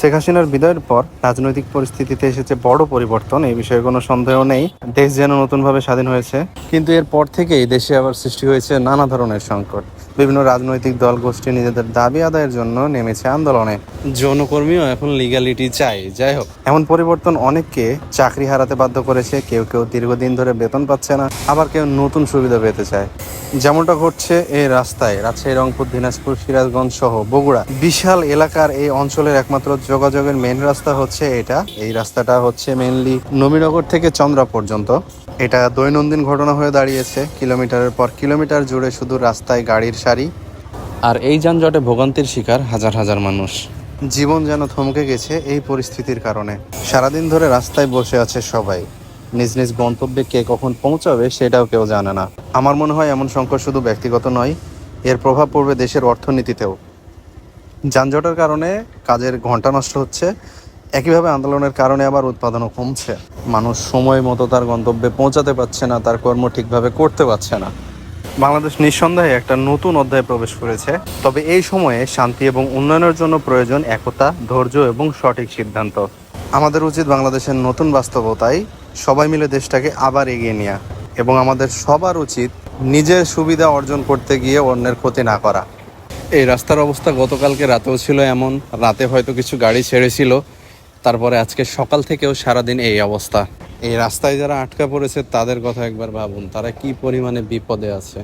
শেখ হাসিনার বিদায়ের পর রাজনৈতিক পরিস্থিতিতে এসেছে বড় পরিবর্তন, এই বিষয়ে কোনো সন্দেহ নেই। দেশ যেন নতুনভাবে স্বাধীন হয়েছে। কিন্তু এরপর থেকেই দেশে আবার সৃষ্টি হয়েছে নানা ধরনের সংকট। বিভিন্ন রাজনৈতিক দল গোষ্ঠী নিজেদের দাবি আদায়ের জন্য নেমেছে আন্দোলনে। যৌনকর্মীও এখন লিগ্যালিটি চাই যাই হোক। এমন পরিবর্তন অনেককে চাকরি হারাতে বাধ্য করেছে কেউ কেউ দীর্ঘদিন ধরে বেতন পাচ্ছে না আবার কেউ নতুন সুবিধা পেতে চায়। যেমনটা ঘটছে এই রাস্তায় রাজশাহী রংপুর দিনাজপুর সিরাজগঞ্জ সহ বগুড়া। বিশাল এলাকার এই অঞ্চলের একমাত্র যোগাযোগের মেন রাস্তা হচ্ছে এটা। এই রাস্তাটা হচ্ছে মেনলি নবীনগর থেকে চন্দ্রা পর্যন্ত। এটা দৈনন্দিন ঘটনা হয়ে দাঁড়িয়েছে কিলোমিটারের পর কিলোমিটার জুড়ে শুধু রাস্তায় গাড়ির সারি। আর এই যানজটে ভোগান্তির শিকার হাজার হাজার মানুষ। জীবন যেন থমকে গেছে এই পরিস্থিতির কারণে। সারাদিন ধরে রাস্তায় বসে আছে সবাই। নিজ নিজ গন্তব্যে কে কখন পৌঁছাবে সেটাও কেউ জানে না। আমার মনে হয় এমন সংকট শুধু ব্যক্তিগত নয় এর প্রভাব পড়বে দেশের অর্থনীতিতেও। যানজটের কারণে কাজের ঘণ্টা নষ্ট হচ্ছে একইভাবে আন্দোলনের কারণে আবার উৎপাদনও কমছে। মানুষ সময় মতো তার গন্তব্যে পৌঁছাতে পারছে না, তার কর্ম ঠিকভাবে করতে পারছে না। বাংলাদেশ নিঃসন্দেহে একটা নতুন অধ্যায়ে প্রবেশ করেছে। তবে এই সময়ে শান্তি এবং উন্নয়নের জন্য প্রয়োজন একতা, ধৈর্য এবং সঠিক সিদ্ধান্ত। আমাদের উচিত বাংলাদেশের নতুন বাস্তবতায় সবাই মিলে দেশটাকে আবার এগিয়ে নেওয়া এবং আমাদের সবার উচিত নিজের সুবিধা অর্জন করতে গিয়ে অন্যের ক্ষতি না করা। এই রাস্তার অবস্থা গতকালকে রাতেও ছিল এমন। রাতে হয়তো কিছু গাড়ি ছেড়েছিল। তারপরে আজকে সকাল থেকেও সারাদিন এই অবস্থা। এই রাস্তায় যারা আটকা পড়েছে, তাদের কথা একবার ভাবুন, তারা কি পরিমাণে বিপদে আছে?